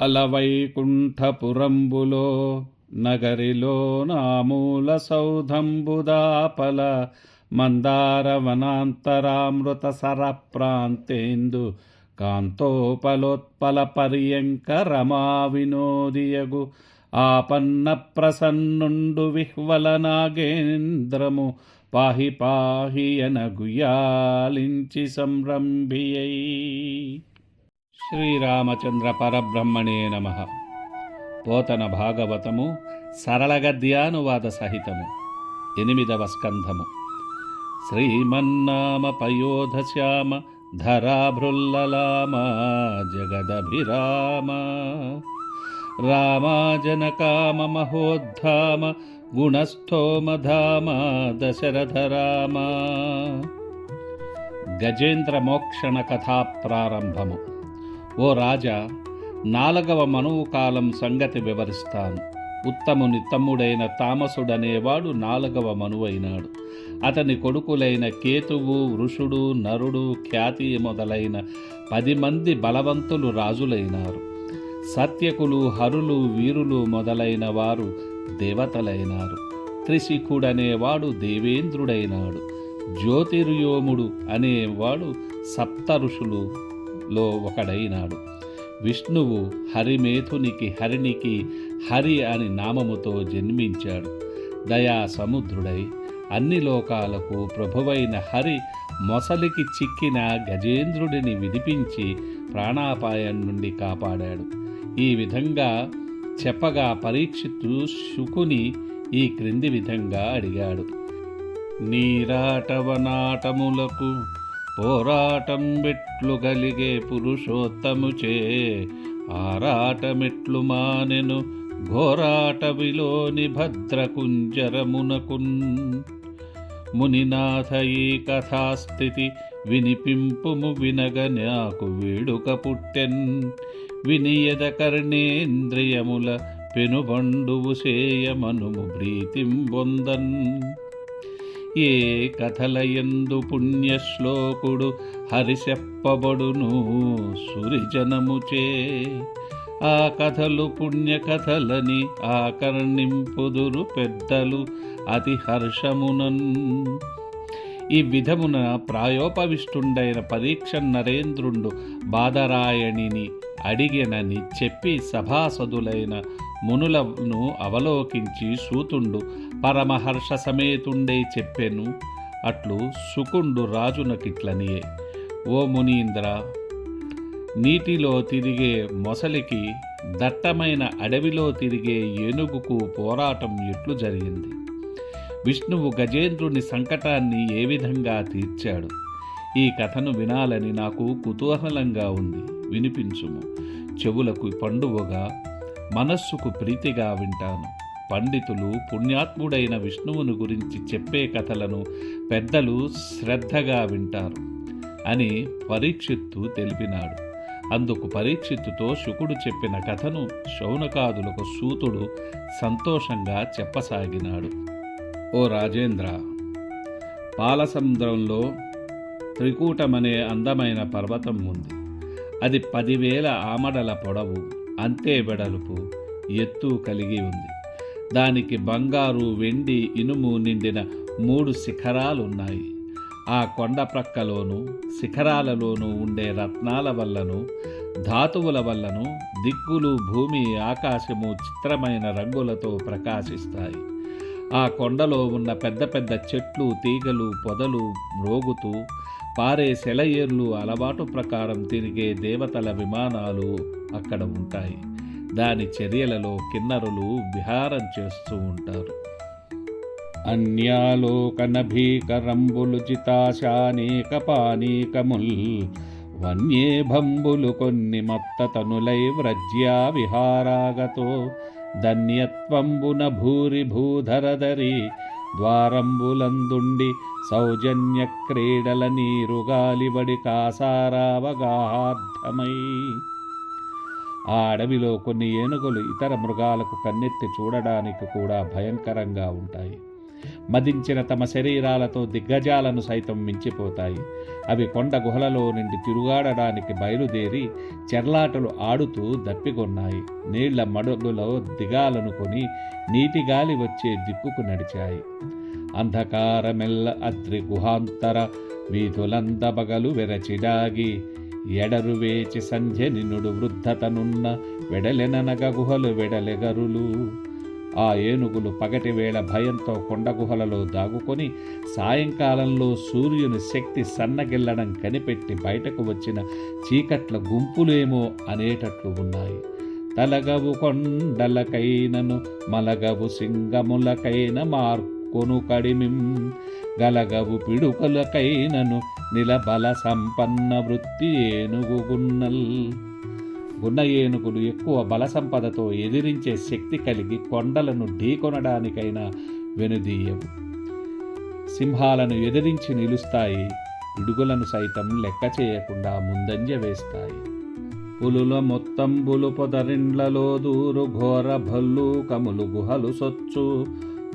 అలవైకుంఠపురంబులో నగరిలో నామూల సౌధంబుదాపల మందారవనాంతరామృత సర ప్రాంతేందు కాంతోపలోత్పల పర్యంక రమా వినోదియగు ఆపన్న ప్రసన్నుండు విహ్వల నాగేంద్రము పాహి పాహి అనగుయాలించి సంరంభియై. శ్రీరామచంద్ర పరబ్రహ్మణే నమ. పోతన భాగవతము సరళగద్యానువాద సహితము. ఎనిమిదవ స్కంధము. శ్రీమన్నామ పయోధశ్యామ ధరాభృల్లలామ జగదభిరామ. రామాజనకామ మహోద్ధామ గుణస్థోమధామ దశరథరామ. గజేంద్ర మోక్షణ కథా ప్రారంభము. ఓ రాజా నాలుగవ మనువు కాలం సంగతి వివరిస్తాను. ఉత్తముని తమ్ముడైన తామసుడనేవాడు నాలుగవ మనువైనాడు. అతని కొడుకులైన కేతువు వృషుడు నరుడు ఖ్యాతి మొదలైన పది మంది బలవంతులు రాజులైనారు. సత్యకులు హరులు వీరులు మొదలైన వారు దేవతలైనారు. త్రిశిఖుడనేవాడు దేవేంద్రుడైనాడు. జ్యోతిర్యోముడు అనేవాడు సప్త ఋషులు లో ఒకడైనాడు. విష్ణువు హరిమేధునికి హరినికి హరి అని నామముతో జన్మించాడు. దయా సముద్రుడై అన్ని లోకాలకు ప్రభువైన హరి మొసలికి చిక్కిన గజేంద్రుడిని విడిపించి ప్రాణాపాయం నుండి కాపాడాడు. ఈ విధంగా చెప్పగా పరీక్షిత్తు శుకుని ఈ క్రింది విధంగా అడిగాడు. నీరాటవనాటములకు పోరాటం మెట్లు గలిగే పురుషోత్తముచే ఆరాటమెట్లు మానెను ఘోరాటవిలోని భద్రకుంజరమునకున్. మునినాథ ఈ కథాస్థితి వినిపింపుము వినగ నాకు వేడుక పుట్టెన్. వినియద కర్ణేంద్రియముల పెనుబండువు సేయమనుము ప్రీతిం బొందన్. ఏ కథలయందు పుణ్యశ్లోకుడు హరిశెప్పబడును సురిజనముచే. ఆ కథలు పుణ్యకథలని ఆకర్ణింపుదురు పెద్దలు అతి హర్షమునన్. ఈ విధమున ప్రాయోపవిష్టుండైన పరీక్ష నరేంద్రుండు బాదరాయణిని అడిగినని చెప్పి సభాసదులైన మునులను అవలోకించి సూతుండు పరమహర్ష సమేతుండే చెప్పెను. అట్లు సుకుండు రాజునకిట్లనియే. ఓ మునీంద్ర నీటిలో తిరిగే మొసలికి దట్టమైన అడవిలో తిరిగే ఏనుగుకు పోరాటం ఎట్లు జరిగింది? విష్ణువు గజేంద్రుని సంకటాన్ని ఏ విధంగా తీర్చాడు? ఈ కథను వినాలని నాకు కుతూహలంగా ఉంది. వినిపించుము. చెవులకు పండువగా మనస్సుకు ప్రీతిగా వింటాను. పండితులు పుణ్యాత్ముడైన విష్ణువును గురించి చెప్పే కథలను పెద్దలు శ్రద్ధగా వింటారు అని పరీక్షిత్తు తెలిపినాడు. అందుకు పరీక్షిత్తుతో శుకుడు చెప్పిన కథను శౌనకాదులకు సూతుడు సంతోషంగా చెప్పసాగినాడు. ఓ రాజేంద్ర! పాలసముద్రంలో త్రికూటమనే అందమైన పర్వతం ఉంది. అది పదివేల ఆమడల పొడవు అంతే వెడల్పు ఎత్తు కలిగి ఉంది. దానికి బంగారు వెండి ఇనుము నిండిన మూడు శిఖరాలున్నాయి. ఆ కొండ ప్రక్కలోనూ శిఖరాలలోనూ ఉండే రత్నాల వల్లను ధాతువుల వల్లను దిక్కులు భూమి ఆకాశము చిత్రమైన రంగులతో ప్రకాశిస్తాయి. ఆ కొండలో ఉన్న పెద్ద పెద్ద చెట్లు తీగలు పొదలు రోగుతూ పారే సెలయేర్లు అలవాటు ప్రకారం తిరిగే దేవతల విమానాలు అక్కడ ఉంటాయి. దాని చర్యలలో కిన్నరులు విహారం చేస్తూ ఉంటారు. అన్యాలోకనభీకరంబులు భీకరంబులు పానీకముల్ వన్యే భంబులు కొన్ని మత్తతనులై వ్రజ్యా విహారాగతో ధన్యత్వంబున భూరి భూధరధరి ద్వారంబులందుండి సౌజన్య క్రీడల నీరుగాలిబడి కాసారావగాహార్థమై. ఆ అడవిలో కొన్ని ఏనుగులు ఇతర మృగాలకు కన్నెత్తి చూడడానికి కూడా భయంకరంగా ఉంటాయి. మదించిన తమ శరీరాలతో దిగ్గజాలను సైతం మించిపోతాయి. అవి కొండ గుహలలో నుండి తిరుగాడడానికి బయలుదేరి చెర్లాటలు ఆడుతూ దప్పికొన్నాయి. నీళ్ళ మడుగులో దిగాలనుకొని నీటి గాలి వచ్చే దిక్కుకు నడిచాయి. అంధకారమెల్ల అద్రి గుహాంతర వీధులందబగలు వెరచిడాగి ఎడరు వేచి సంధ్య నిన్నుడు వృద్ధతనున్న వెడలెననగ గుహలు వెడలెగరులు. ఆ ఏనుగులు పగటి వేళ భయంతో కొండగుహలలో దాగుకొని సాయంకాలంలో సూర్యుని శక్తి సన్నగిల్లడం కనిపెట్టి బయటకు వచ్చిన చీకట్ల గుంపులేమో అనేటట్లు ఉన్నాయి. తలగవు కొండలకైనను మలగవు సింగములకైన మార్కొను కడిమిం గలగవు పిడుకలకైనను నిలబల సంపన్న వృత్తి ఏనుగుగున్నల్ గున్న ఏనుగులు ఎక్కువ బల సంపదతో ఎదిరించే శక్తి కలిగి కొండలను ఢీకొనడానికైనా వెనుదీయవు. సింహాలను ఎదిరించి నిలుస్తాయి పిడుగులను సైతం లెక్క చేయకుండా ముందంజ వేస్తాయి. పులుల మొత్తంబులు పొదరిండ్లలో దూరు ఘోర భల్లు కములు గుహలు సొచ్చు.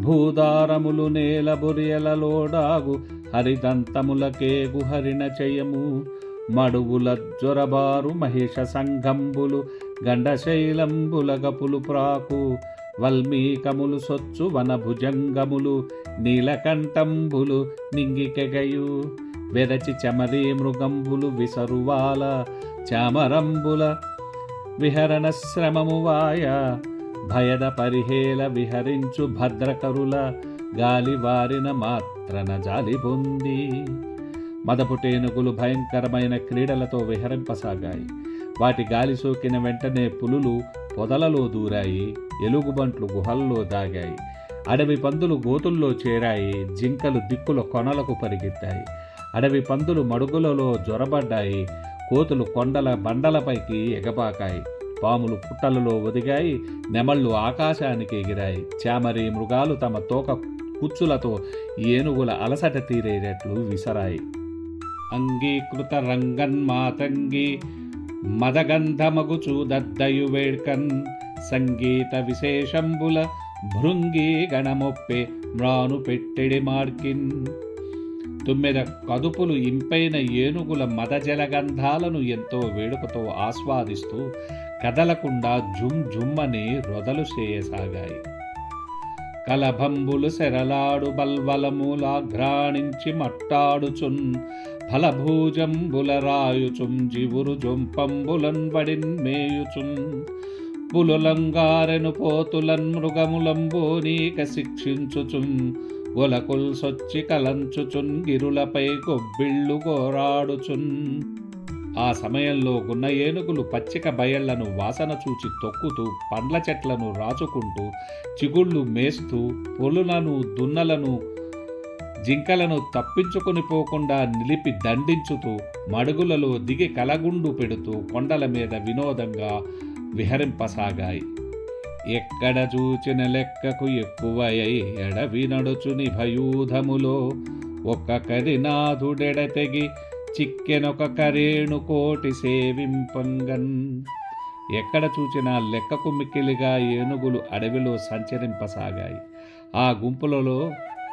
భూదారములు నేల బొరియలలోడాగు హరిదంతములకే గుహరిణ చేయము మడుగుల జ్వరబారు మహిష సంఘంబులు గండశైలంబులగపులు ప్రాకు వల్మీకములు సొచ్చు వనభుజంగములు నీలకంఠంబులు నింగికెగయు వెరచి చమరీ మృగంబులు విసరువాల చామరంబుల విహరణ శ్రమము వాయ భయద పరిహేల విహరించు భద్రకరుల గాలి వారిన మాత్రన జాలి పొంది మదపుటేనుగులు భయంకరమైన క్రీడలతో విహరింపసాగాయి. వాటి గాలి సోకిన వెంటనే పులులు పొదలలో దూరాయి ఎలుగుబంట్లు గుహల్లో దాగాయి. అడవి పందులు గోతుల్లో చేరాయి జింకలు దిక్కుల కొనలకు పరిగెత్తాయి. అడవి పందులు మడుగులలో జ్వరబడ్డాయి కోతులు కొండల బండలపైకి ఎగబాకాయి. పాములు పుట్టలలో ఒదిగాయి నెమళ్ళు ఆకాశానికి ఎగిరాయి. చామరి మృగాలు తమ తోక కుచ్చులతో ఏనుగుల అలసట తీరేటట్లు విసరాయి. అంగీకృత రంగన్ మాతంగి మదగంధమగుచు దద్దయు వేడ్కన్ సంగీత విశేషంబుల భృంగి గణమొప్పే మ్రాను పెట్టెడి మార్కిన్. తుమ్మెద కదుపులు ఇంపైన ఏనుగుల మదజలగంధాలను ఎంతో వేడుకతో ఆస్వాదిస్తూ కదలకుండా జుమ్ జుమ్మని రొదలు చేయసాగాయి కలభంబులు సెరలాడు బల్వలములాఘ్రాణించి మట్టాడుచున్ ఫలభూజంబుల రాయుచుం జివురు జొంపంబులన్ వడిన్ మేయుచున్. పులులంగారెను పోతులన్ మృగములంబోనీక శిక్షించుచున్ గులకుల్సొచ్చి కలంచుచున్ గిరులపై గొబ్బిళ్ళు గోరాడుచున్ ఆ సమయంలో గున్న ఏనుగులు పచ్చిక బయళ్ళను వాసన చూచి తొక్కుతూ పండ్ల చెట్లను రాచుకుంటూ చిగుళ్ళు మేస్తూ పొలులను దున్నలను జింకలను తప్పించుకొని పోకుండా నిలిపి దండించుతూ మడుగులలో దిగి కలగుండు పెడుతూ కొండల మీద వినోదంగా విహరింపసాగాయి. ఎక్కడ చూచిన లెక్కకు ఎక్కువయ్యి ఎడవి నడుచుని భయూధములో ఒక్క కరినాథుడెడ తెగి చిక్కెనొక కరేణు కోటి సేవింపంగన్. ఎక్కడ చూచినా లెక్కకు మిక్కిలిగా ఏనుగులు అడవిలో సంచరింపసాగాయి. ఆ గుంపులలో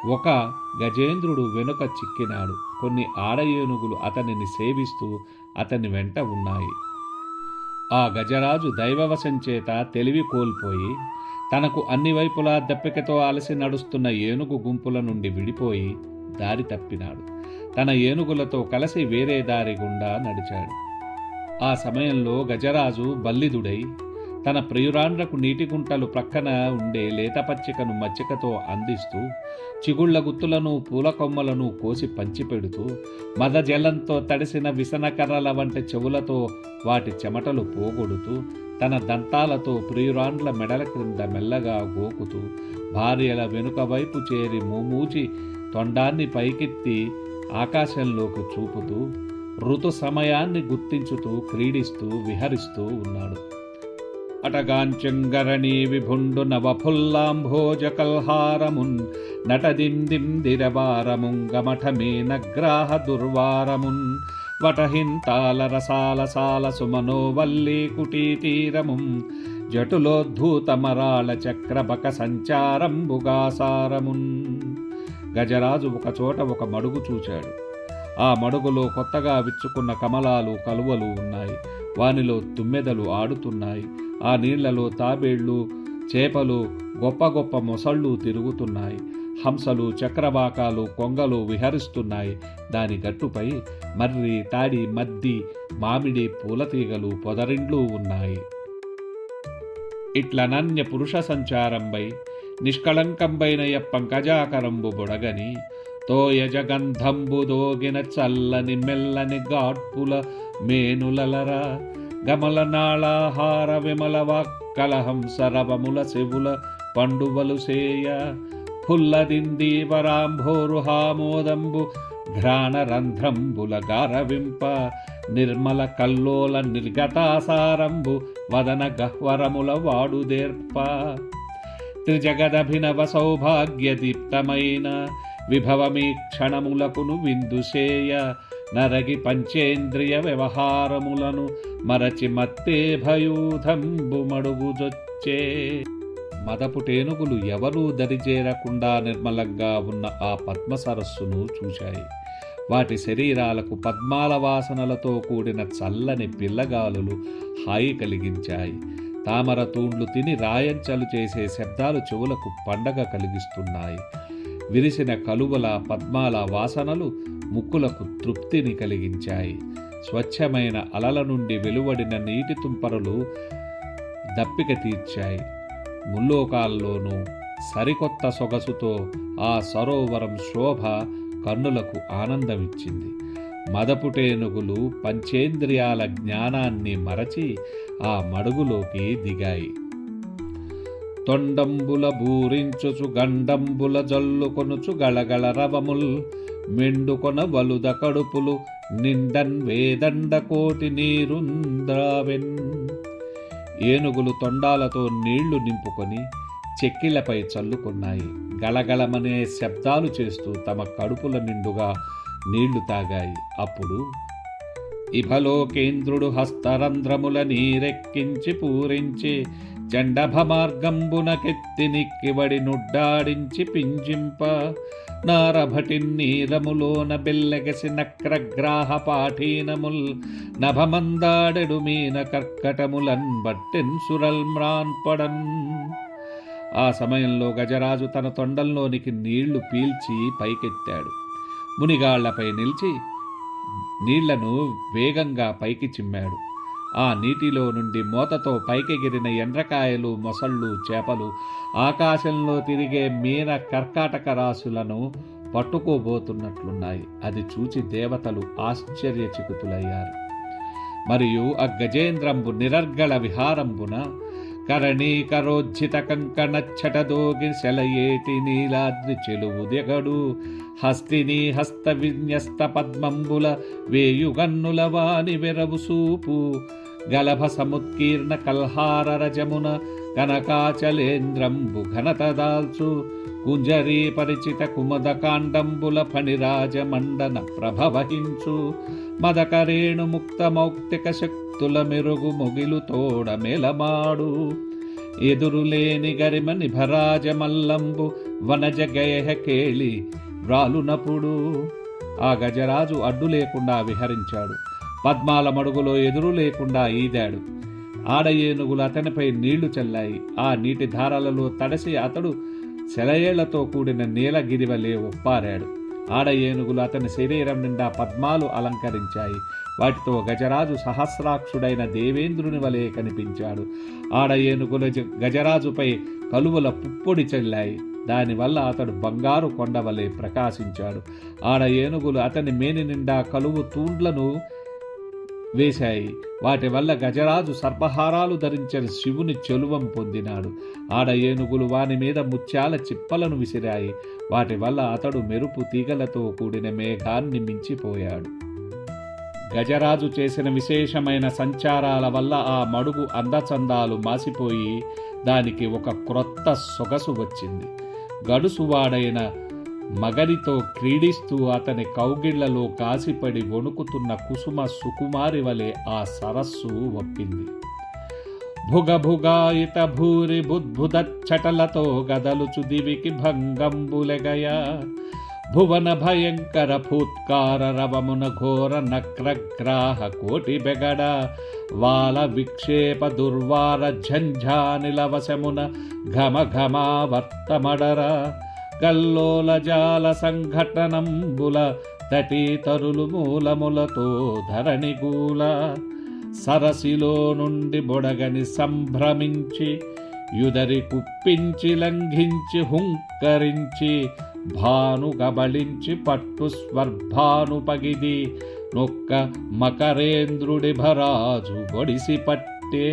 ఒక గజేంద్రుడు వెనుక చిక్కినాడు. కొన్ని ఆడ ఏనుగులు అతనిని సేవిస్తూ అతని వెంట ఉన్నాయి. ఆ గజరాజు దైవవశం చేత తెలివి కోల్పోయి తనకు అన్ని వైపులా దప్పికతో అలసి నడుస్తున్న ఏనుగు గుంపుల నుండి విడిపోయి దారి తప్పినాడు. తన ఏనుగులతో కలిసి వేరే దారి గుండా నడిచాడు. ఆ సమయంలో గజరాజు బల్లిదుడై తన ప్రియురాండ్రకు నీటి గుంటలు ప్రక్కన ఉండే లేత పచ్చికను మచ్చికతో అందిస్తూ చిగుళ్ళ గుత్తులను పూల కొమ్మలను కోసి పంచిపెడుతూ మదజలంతో తడిసిన విసనకర్రల వంటి చెవులతో వాటి చెమటలు పోగొడుతూ తన దంతాలతో ప్రియురాండ్ల మెడల క్రింద మెల్లగా గోకుతూ భార్యల వెనుక వైపు చేరి మూమూచి తొండాన్ని పైకెత్తి ఆకాశంలోకి చూపుతూ ఋతు సమయాన్ని గుర్తించుతూ క్రీడిస్తూ విహరిస్తూ ఉన్నాడు. అటగాంచంగరణీ విభుండు నవఫుల్లాంభోజ కల్హారమున్ నటదిందిందిరవారముంగమఠమే నగ్రాహ దుర్వారమున్ వటహింతాల రసాల సాల సుమనోవల్లీ కుటీతీరముం జటులోద్ధూతమరాళ చక్రబక సంచారంబుగాసారమున్ గజరాజు ఒకచోట ఒక మడుగు చూచాడు. ఆ మడుగులో కొత్తగా విచ్చుకున్న కమలాలు కలువలు ఉన్నాయి. వానిలో తుమ్మెదలు ఆడుతున్నాయి. ఆ నీళ్ళలో తాబేళ్ళు చేపలు గొప్ప గొప్ప మొసళ్ళు తిరుగుతున్నాయి. హంసలు చక్రవాకాలు కొంగలు విహరిస్తున్నాయి. దాని గట్టుపై మర్రి తాడి మద్ది మామిడి పూలతీగలు పొదరిండ్లు ఉన్నాయి. ఇట్లనన్య పురుష సంచారంపై నిష్కళంకంబైన పంకజాకరంబు బొడగని తోయజగంధంబు దోగిన చల్లని మెల్లని గాడ్పుల మేనులలరా గమల నాళాహార విమల వాక్కలహంస రవముల శివుల పండువలు సేయ ఫుల్లదిందీవరాంభోరుహామోదంబు ఘ్రాణరంధ్రంబుల గారవింప నిర్మల కల్లోల నిర్గతాసారంబు వదన గహ్వరముల వాడుదేర్ప. త్రిజగదభినవ సౌభాగ్యదీప్తమైన విభవమీ క్షణములకును విందుసేయ నరగి పంచేంద్రియ వ్యవహారములను మరచి మత్తే భయూధంబు మడుగుజొచ్చే. మదపు టేనుగులు ఎవరూ దరిచేరకుండా నిర్మలంగా ఉన్న ఆ పద్మ సరస్సును చూశాయి. వాటి శరీరాలకు పద్మాల వాసనలతో కూడిన చల్లని పిల్లగాలులు హాయి కలిగించాయి. తామర తూండ్లు తిని రాయంచలు చేసే శబ్దాలు చెవులకు పండగ కలిగిస్తున్నాయి. విరిసిన కలువల పద్మాల వాసనలు ముక్కులకు తృప్తిని కలిగించాయి. స్వచ్ఛమైన అలల నుండి వెలువడిన నీటి తుంపరలు దప్పిక తీర్చాయి. ముల్లోకాల్లోనూ సరికొత్త సొగసుతో ఆ సరోవరం శోభ కన్నులకు ఆనందమిచ్చింది. మదపుటేనుగులు పంచేంద్రియాల జ్ఞానాన్ని మరచి ఆ మడుగులోకి దిగాయి. తొండంబుల బూరించుచు గండంబుల జల్లుకొనుచు గళగళ రవముల్ మెండుకొన వలుద కడుపులు నిండన్ వేదండ కోటి నీరుంద్రావెన్. ఏనుగులు తొండాలతో నీళ్ళు నింపుకొని చెక్కిళ్ళపై చల్లుకున్నాయి. గళగళమనే శబ్దాలు చేస్తూ తమ కడుపుల నిండుగా నీళ్ళు తాగాయి. అప్పుడు ఇభలోకేంద్రుడు హస్తరంధ్రముల నీరెక్కించి పూరించి చండభమార్గంబునకెత్తి నిక్కివడి నుడ్డాడించి పింజింప నారభటిన్నీరములోన బెల్లెగసి నక్రగ్రాహ పాఠీనముల్ నభమందాడెడు మీన కర్కటములన్ బట్టెన్ సురల్మ్రాన్ పడన్. ఆ సమయంలో గజరాజు తన తొండంలోనికి నీళ్ళు పీల్చి పైకెత్తాడు. మునిగాళ్ళపై నిలిచి నీళ్ళను వేగంగా పైకి చిమ్మాడు. ఆ నీటిలో నుండి మూతతో పైకెగిరిన ఎండ్రకాయలు మొసళ్ళు చేపలు ఆకాశంలో తిరిగే మీన కర్కాటక రాశులను పట్టుకోబోతున్నట్లున్నాయి. అది చూచి దేవతలు ఆశ్చర్యచకితులయ్యారు. మరియు ఆ గజేంద్రంబు నిరర్గళ విహారంబున కరణీకరోజ్జిత కంకణచ్చటదోగి శలయేటి నీలాద్రి చెలువు దిగడు. హస్తిని హస్త విన్యస్త పద్మంబుల వేయుగన్నుల వాని వెరవు సూపు. గలభ సముత్కీర్ణ కల్హార రజమున కనకాచలేంద్రంబు ఘనత దాల్చు కుంజరీ పరిచిత కుమద కాండంబుల ఫణిరాజ మండన ప్రభవహించు. మదకరేణు ముక్త మౌక్తిక శక్తుల మెరుగు మొగిలు తోడ మెలమాడు ఎదురులేని గరిమ నిభరాజ మల్లంబు వనజ గయహ కేళి వ్రాలునప్పుడు ఆ గజరాజు అడ్డు లేకుండా విహరించాడు. పద్మాల మడుగులో ఎదురు లేకుండా ఈదాడు. ఆడ ఏనుగులు అతనిపై నీళ్ళు చల్లాయి. ఆ నీటి ధారాలలో తడసి అతడు సెలయేళ్ళతో కూడిన నీలగిరివలే ఒప్పారాడు. ఆడ ఏనుగులు అతని శరీరం నిండా పద్మాలు అలంకరించాయి. వాటితో గజరాజు సహస్రాక్షుడైన దేవేంద్రుని వలె కనిపించాడు. ఆడ ఏనుగుల గజరాజుపై కలువల పుప్పొడి చెల్లాయి. దానివల్ల అతడు బంగారు కొండ వలె ప్రకాశించాడు. ఆడ ఏనుగులు అతని మేని నిండా కలువు తూండ్లను వేశాయి. వాటి వల్ల గజరాజు సర్పహారాలు ధరించిన శివుని చెలువం పొందినాడు. ఆడ ఏనుగులు వాని మీద ముత్యాల చిప్పలను విసిరాయి. వాటి వల్ల అతడు మెరుపు తీగలతో కూడిన మేఘాన్ని మించిపోయాడు. గజరాజు చేసిన విశేషమైన సంచారాల వల్ల ఆ మడుగు అందచందాలు మాసిపోయి దానికి ఒక క్రొత్త సొగసు వచ్చింది. గడుసువాడైన మగనితో క్రీడిస్తూ అతని కౌగిళ్ళలో కాసిపడి వణుకుతున్న కుసుమ సుకుమారి వలె ఆ సరస్సు ఒప్పింది. భుగభుగాయిత భూరి బుద్భుదచ్చటలతో గదలుచు దివికి భంగంబులెగయ. భువన భయంకర భూత్కార రవమున ఘోర నక్రగ్రాహ కోటి బెగడ. వాల విక్షేప దుర్వార ఝంఝానిలవశమున ఘమ ఘమావర్తమడర గల్లోల జాల సంఘటనంబుల తటీతరులు మూలములతో ధరణిగూల సరసిలో నుండి బొడగని సంభ్రమించి యుదరి కుప్పించి లంఘించి హుంకరించి భాను గబళించి పట్టు స్వర్భాను పగిది నొక్క మకరేంద్రుడి భరాజు గొడిసి పట్టే.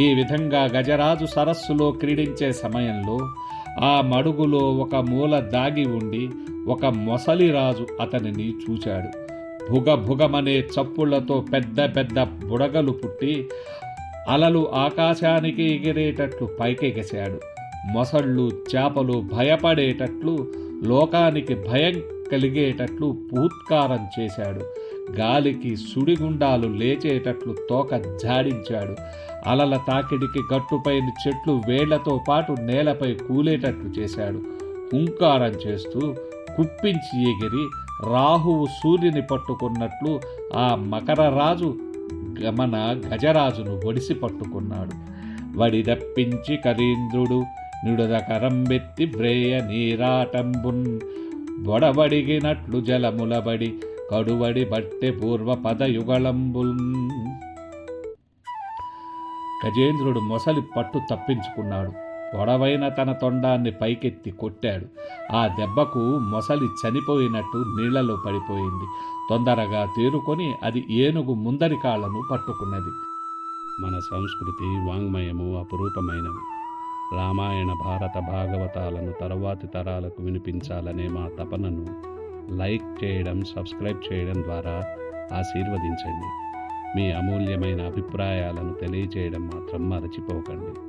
ఈ విధంగా గజరాజు సరస్సులో క్రీడించే సమయంలో ఆ మడుగులో ఒక మూల దాగి ఉండి ఒక మొసలిరాజు అతనిని చూశాడు భుగ భుగమనే చప్పుళ్ళతో పెద్ద పెద్ద బుడగలు పుట్టి అలలు ఆకాశానికి ఎగిరేటట్లు పైకెగసాడు. మొసళ్ళు చేపలు భయపడేటట్లు లోకానికి భయం కలిగేటట్లు పూత్కారం చేశాడు. గాలికి సుడిగుండాలు లేచేటట్లు తోక జాడించాడు. అలల తాకిడికి గట్టుపైన చెట్లు వేళ్ళతో పాటు నేలపై కూలేటట్లు చేశాడు. హుంకారం చేస్తూ కుప్పించి ఎగిరి రాహువు సూర్యుని పట్టుకున్నట్లు ఆ మకరరాజు గమన గజరాజును ఒడిసి పట్టుకున్నాడు. వడిదప్పించి కరీంద్రుడు నిడుదకరంబెత్తి బ్రేయ నీరాటంబున్ బొడబడిగినట్లు జలములబడి కడువడి బట్టె పూర్వ పదయుగళంబుల్. గజేంద్రుడు మొసలి పట్టు తప్పించుకున్నాడు. పొడవైన తన తొండాన్ని పైకెత్తి కొట్టాడు. ఆ దెబ్బకు మొసలి చనిపోయినట్టు నీళ్ళలో పడిపోయింది. తొందరగా తేరుకొని అది ఏనుగు ముందరి కాళ్ళను పట్టుకున్నది. మన సంస్కృతి వాంగ్మయము అపురూపమైనవి రామాయణ భారత భాగవతాలను తరువాతి తరాలకు వినిపించాలనే మా తపనను లైక్ చేయడం సబ్స్క్రైబ్ చేయడం ద్వారా ఆశీర్వదించండి. మీ అమూల్యమైన అభిప్రాయాలను తెలియజేయడం మాత్రం మరచిపోకండి.